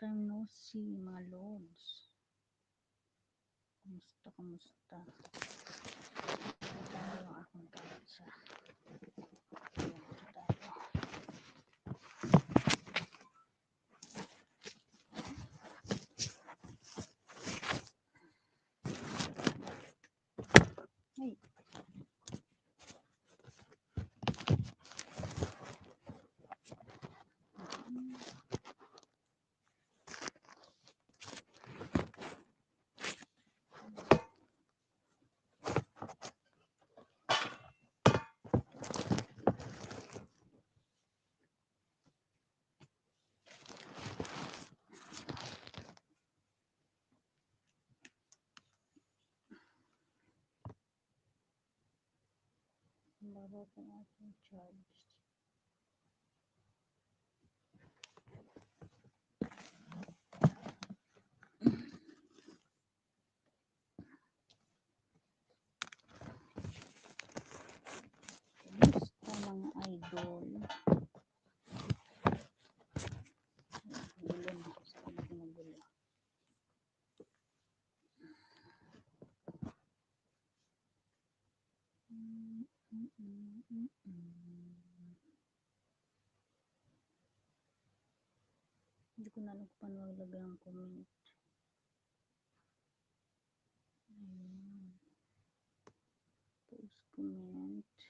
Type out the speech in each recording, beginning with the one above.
time no see, mga lods. Kamusta, kamusta? Ito yung akong tawag sa Ayan, ito tayo. Ay. Ang baba po ng ating charge. Kamusta mga idol? Gulo na ako sa kanila ng gulo. Mm, mm, mm, mm, mm. Hindi ko na alam kung paano maglagay ang comment. Ayan.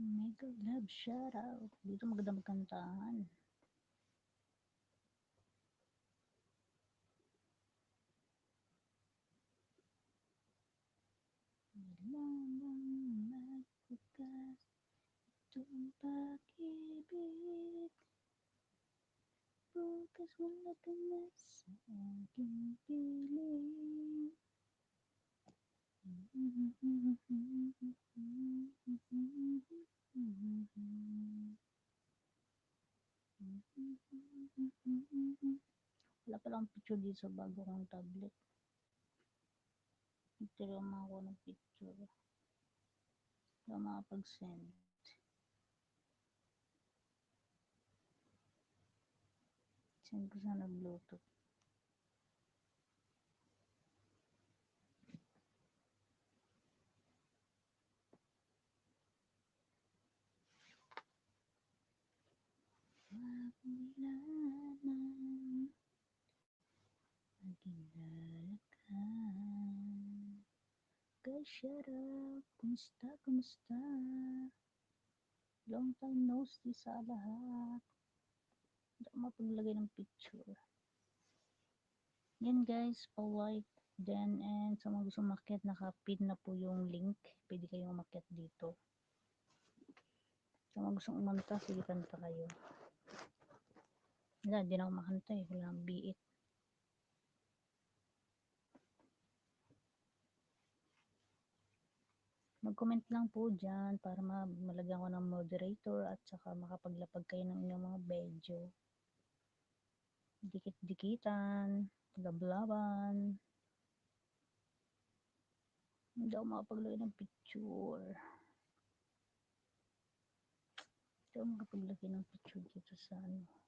Mega love shoutout. Dito maganda magkantahan. Kailangan magbukas itong pag-ibig. Bukas wala ka na sa. Wala palang picture dito sa bago kong tablet. Picture yung mga ako ng picture. Wala makapag-send. Send ko sana Bluetooth. Nilalang Maging lalakan shout out! Kumusta, kumusta? Long time no see sa lahat. Hindi ako mapaglagay ng picture. Yan guys, pa-like then and sa mga gusto umakyat, nakapin na po yung link. Pwede kayong umakyat dito. Sa mga gustong umanta, sige kanta kayo. Wala, di na ako makanta eh. Wala akong biit. Mag-comment lang po dyan para ma malagyan ko ng moderator at saka makapaglapag kayo ng inyong mga video. dikit-dikitan, lablaban. Hindi ako makapaglagay ng picture. Hindi ako makapaglagay ng picture dito sa ano.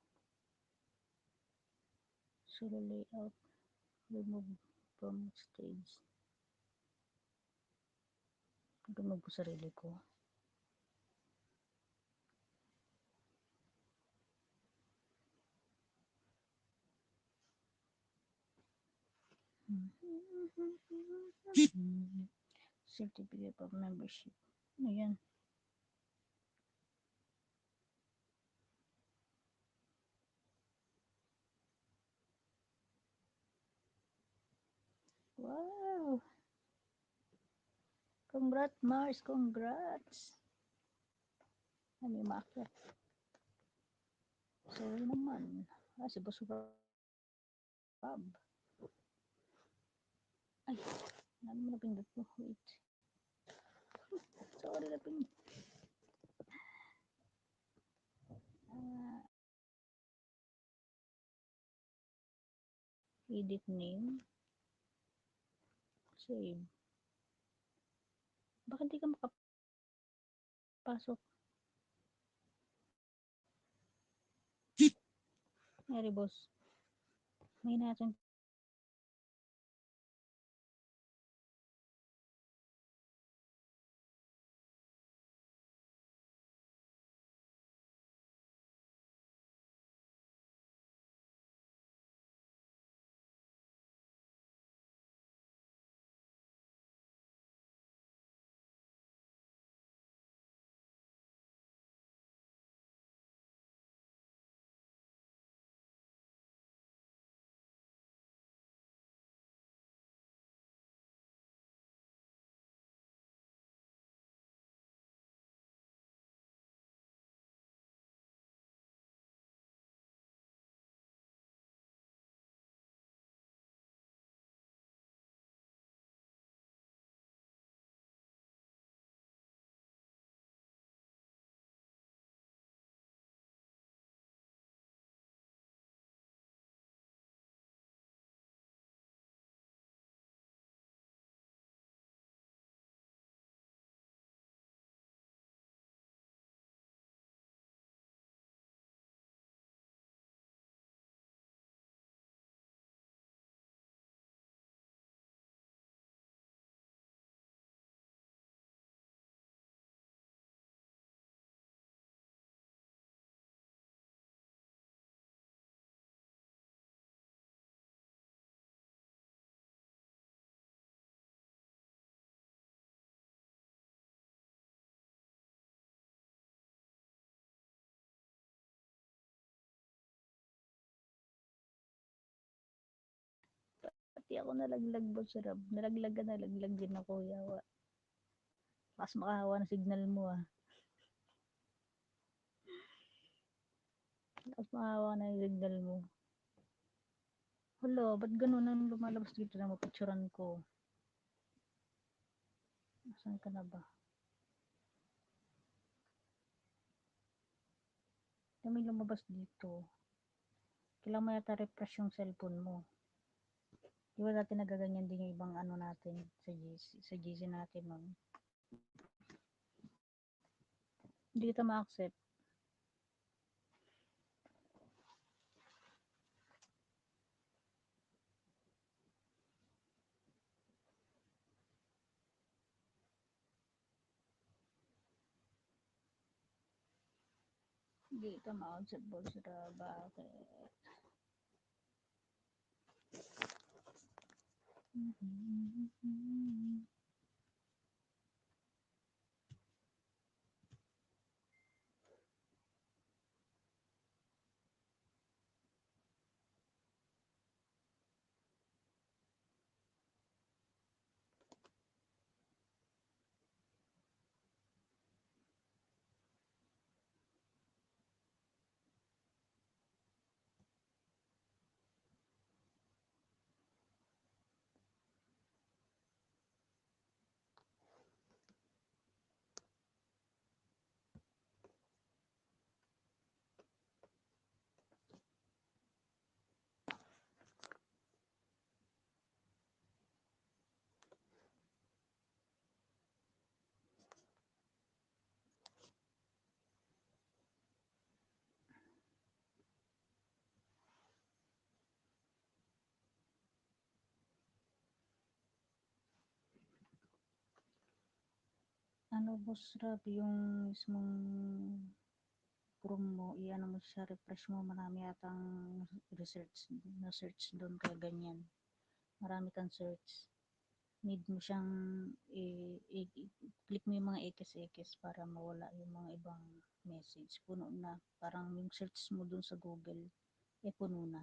Solo layout. Remove from stage. Remove ko sarili ko. Certificate of membership. Ano Wow! Congrats, Mars! Congrats! Ano yung maakyat? Sorry naman. Ah, si Boss Rob. Ay, ano mo na pindot ko? Wait. Sorry na pindot. Ah, edit name. Save. Bakit di ka makapasok? Mary boss. May natin Pati ako nalaglag boss Rob. Nalaglag ka, nalaglag din ako. Yawa. Lakas makahawa ng signal mo ah. Lakas makahawa na yung signal mo. Hala, ba't ganun ang lumalabas dito na mapicturan ko? Nasaan ka na ba? May lumabas dito? Kailangan mo yata refresh yung cellphone mo. Di ba dati nagaganyan din yung ibang ano natin sa GC, sa GC natin nun? Hindi kita ma-accept. Hindi kita ma-accept boss Rob. Bakit? Mm-hmm. Ano boss Rab, yung mismong room mo, i-ano mo siya, refresh mo, marami atang research, na search doon kaya ganyan. Marami kang search. Need mo siyang i- i- i- click mo yung mga x para mawala yung mga ibang message. Puno na. Parang yung search mo doon sa Google, eh puno na.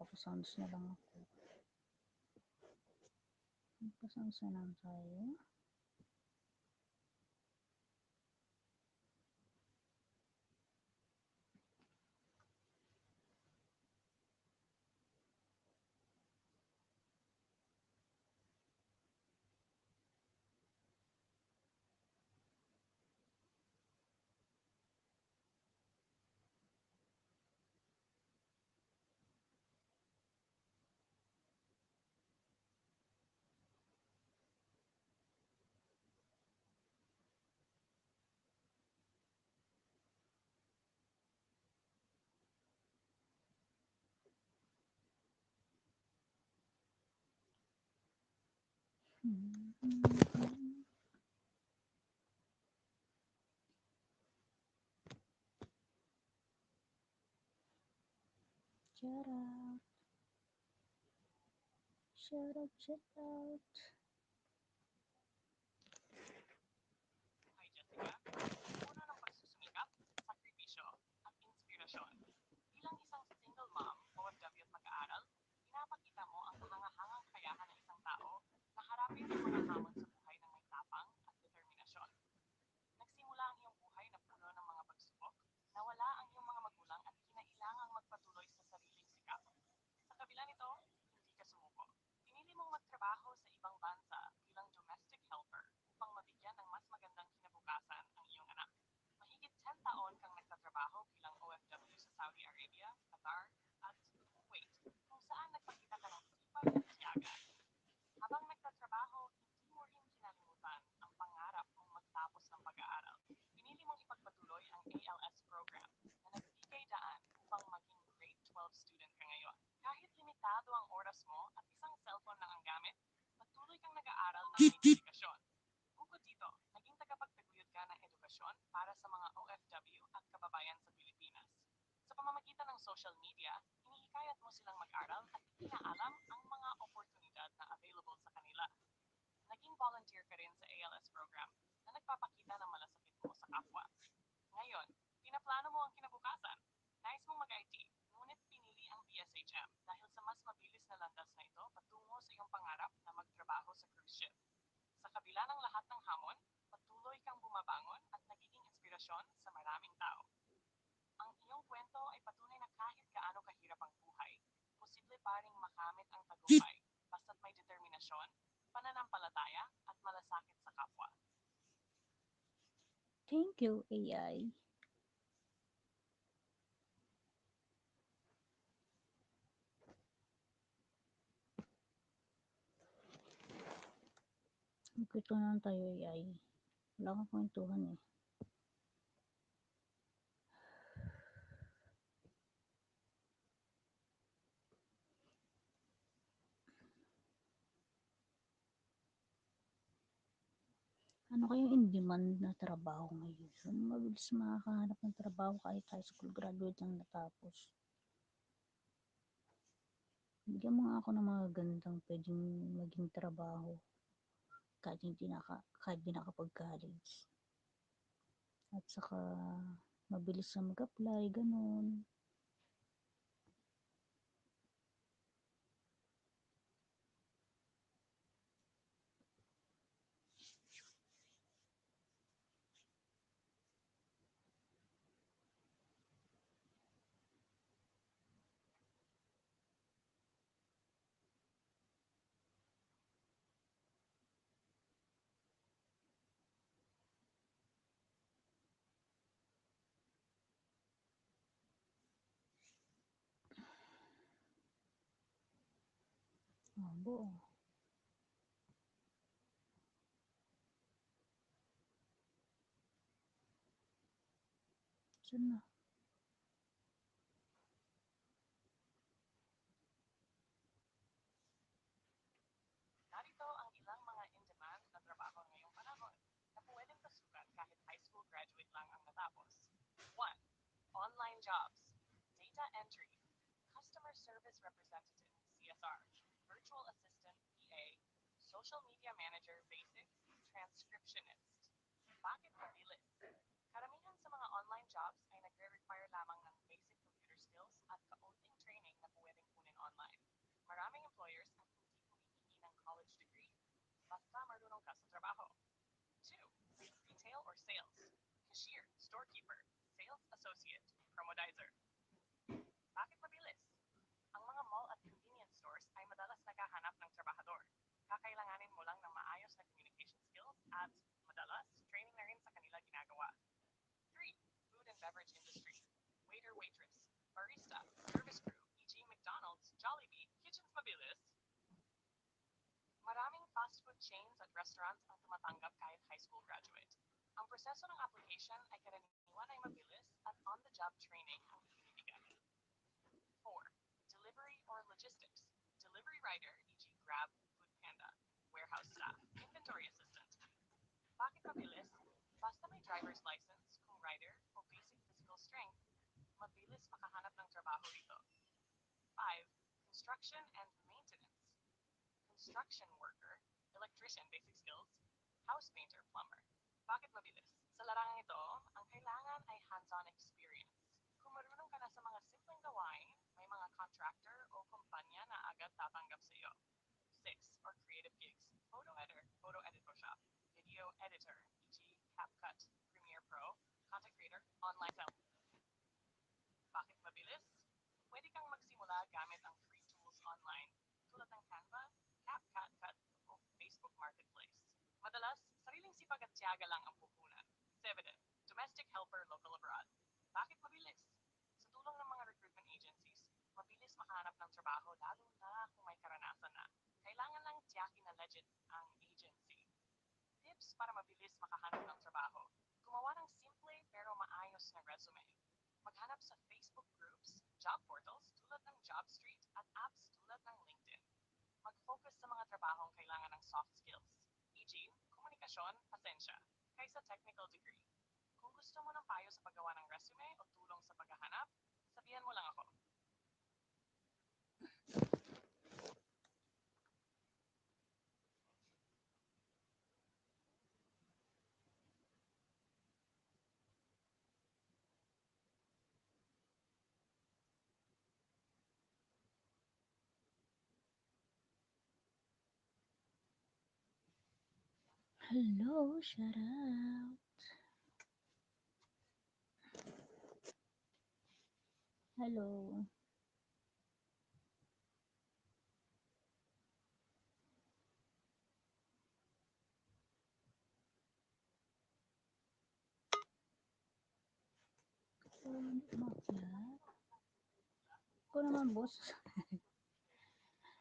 Magpapasounds na lang ako. Magpasounds na lang tayo. Shout out, shout out. Dedikasyon. Bukod dito, naging tagapagtaguyod ka ng edukasyon para sa mga OFW at kababayan sa Pilipinas. Sa pamamagitan ng social media, hinihikayat mo silang mag-aral at inaalam ang mga oportunidad na available sa kanila. Naging volunteer ka rin sa ALS program na nagpapakita ng malasakit mo sa kapwa. Ngayon, pinaplano mo ang kinabukasan. Nais mong mag-IT, BSHM dahil sa mas mabilis na landas na ito patungo sa iyong pangarap na magtrabaho sa cruise ship. Sa kabila ng lahat ng hamon, patuloy kang bumabangon at nagiging inspirasyon sa maraming tao. Ang iyong kwento ay patunay na kahit gaano kahirap ang buhay, posible pa ring makamit ang tagumpay basta't may determinasyon, pananampalataya at malasakit sa kapwa. Thank you, AI. Magkwento na lang tayo, AI. Wala kang kwentuhan eh. Ano kayang in-demand na trabaho ngayon? Ano mabilis makakahanap ng trabaho kahit high school graduate lang natapos? Bigyan mo nga ako ng mga gandang pwedeng maging trabaho kahit hindi naka, kahit di nakapag-college. At saka mabilis na mag-apply, ganun. 안 보여. Narito ang ilang mga in-demand na trabaho ngayong panahon na pwedeng pasukan kahit high school graduate lang ang natapos. 1. Online jobs, data entry, customer service representative, CSR virtual assistant, PA, social media manager, basics, transcriptionist. Bakit mabilis? Karamihan sa mga online jobs ay nagre-require lamang ng basic computer skills at kaunting training na pwedeng kunin online. Maraming employers ang hindi humihingi ng college degree. Basta marunong ka sa trabaho. 2. Retail or sales. Cashier, storekeeper, sales associate, promodizer. Bakit mabilis? Ang mga mall at convenience stores ay madalas naghahanap ng trabahador. Kakailanganin mo lang ng maayos na communication skills at madalas training na rin sa kanila ginagawa. 3. Food and beverage industry. Waiter, waitress, barista, service crew, e.g. McDonald's, Jollibee, Kitchens Mabilis. Maraming fast food chains at restaurants ang tumatanggap kahit high school graduate. Ang proseso ng application ay karaniwan ay mabilis at on-the-job training ang binibigay. 4. Delivery or logistics. Delivery rider, e.g. Grab, Foodpanda, warehouse staff, inventory assistant. Bakit mabilis? Basta may driver's license, kung rider, mabilis makahanap ng trabaho dito. 5. Construction and maintenance. Construction worker, electrician basic skills, house painter, plumber. Bakit mabilis? Sa larangang ito, ang kailangan ay hands-on experience. Kung marunong ka na sa mga simpleng gawain, may mga contractor o kumpanya na agad tatanggap sa iyo. 6. Or creative gigs. Photo editor, photo edit Photoshop. Video editor, e.g. CapCut, Premiere Pro, content creator, online sell. Bakit mabilis? Pwede kang magsimula gamit ang free tools online tulad ng Canva, CapCut, Cut, o Facebook Marketplace. Madalas, sariling sipag at tiyaga lang ang puhunan. 7. Domestic helper local abroad. Bakit mabilis? Sa tulong ng mga recruitment agencies, mabilis makahanap ng trabaho lalo na kung may karanasan na. Kailangan lang tiyakin na legit ang agency. Tips para mabilis makahanap ng trabaho. Gumawa ng simple pero maayos na resume. Maghanap sa Facebook groups, job portals tulad ng JobStreet at apps tulad ng LinkedIn. Mag-focus sa mga trabahong kailangan ng soft skills, e.g. komunikasyon, pasensya, kaysa technical degree. Kung gusto mo ng payo sa paggawa ng resume o tulong sa paghahanap, sabihan mo lang ako. Hello, shout out. Hello. Ko naman, boss.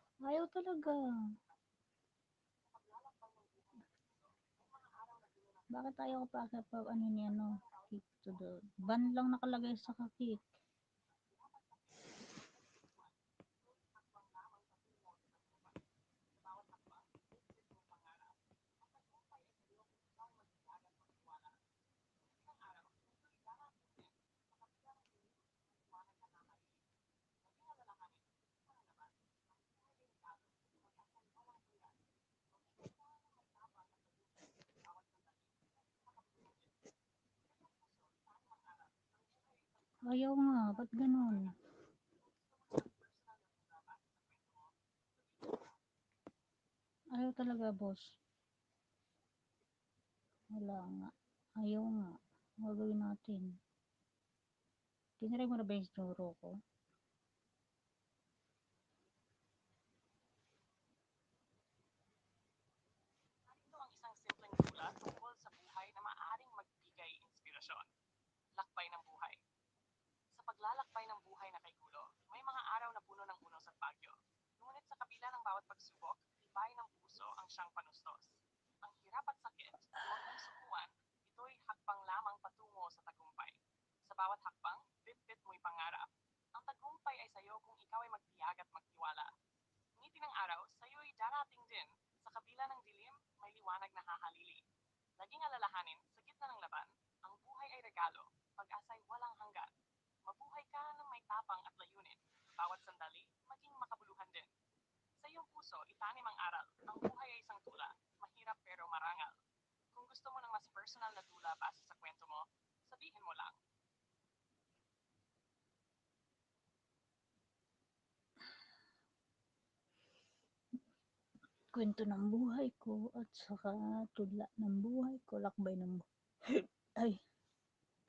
Ayaw talaga. Bakit ayaw pa pa ano ni ano? Kick to the... Ban lang nakalagay sa kick. Ayaw nga, ba't ganun? Ayaw talaga, boss. Wala nga. Ayaw nga. Gagawin natin. Tiniray mo na ba yung sinuro ko? Narito ang isang simpleng tula tungkol sa buhay na maaaring magbigay inspirasyon. Lakbay ng buhay. Sa paglalakbay ng buhay na kay Gulo, may mga araw na puno ng unos at bagyo. Ngunit sa kabila ng bawat pagsubok, tibay ng puso ang siyang panustos. Ang hirap at sakit, huwag mong sukuan, ito'y hakbang lamang patungo sa tagumpay. Sa bawat hakbang, bit-bit mo'y pangarap. Ang tagumpay ay sayo kung ikaw ay magtiyag at magtiwala. Ngiti ng araw, sayo'y darating din. Sa kabila ng dilim, may liwanag na hahalili. Laging alalahanin, sa gitna ng laban, ang buhay ay regalo, pag-asa'y walang hanggan. Mabuhay puso, itanim ang aral. Ang buhay ay isang tula. Mahirap pero marangal. Kung gusto mo ng mas personal na tula base sa kwento mo, sabihin mo lang. kwento ng buhay ko at saka tudla ng buhay ko, lakbay ng bu- ay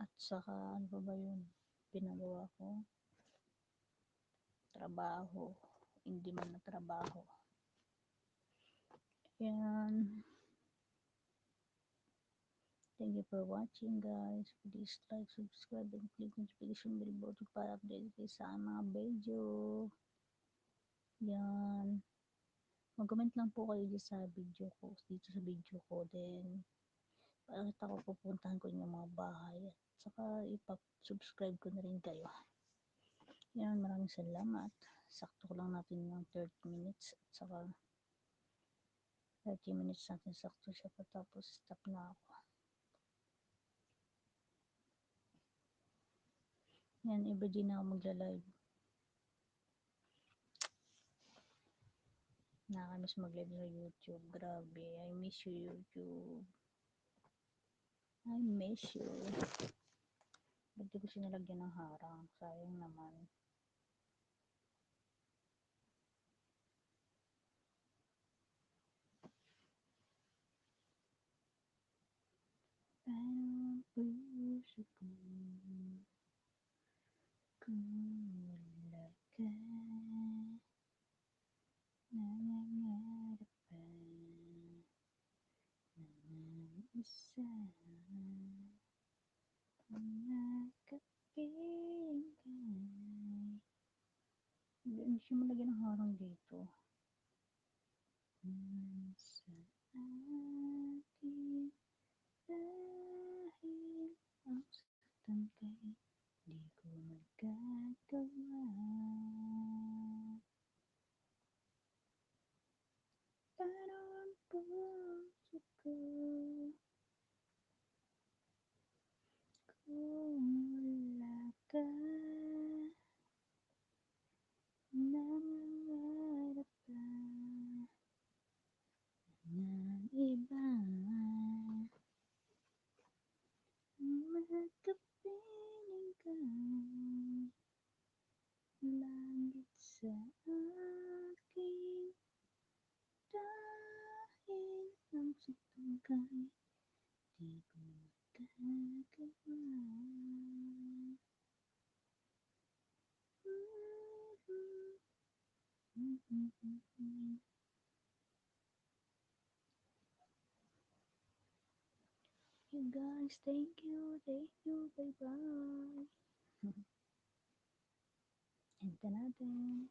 at saka ano ba yun pinagawa ko trabaho hindi man na trabaho yan. Thank you for watching guys. Please like subscribe and click notification bell button para update kayo sa mga video. Yan. Mag-comment lang po kayo dyan sa video ko, dito sa video ko, then pakita ko pupuntahan ko yung mga bahay? At saka ipag-subscribe ko na rin kayo. Yan, maraming salamat. Sakto ko lang natin ng 30 minutes at saka 30 minutes natin sakto siya patapos stop na ako. Yan, everyday na ako magla-live. Nakakamiss mag-live sa YouTube. Grabe. I miss you, YouTube. I miss you. Ba't di ko sinalagyan ng harang? Sayang naman. Parang puso ko kung wala ka nangangarap pa ng isa Pumakapiling ka Hindi siya malagyan ng harang dito. Nasa akin dahil ang saktan kay di ko magagawa. Pero ang puso ko kung wala ka nangangarap You guys, thank you, thank you, bye bye. Ito natin.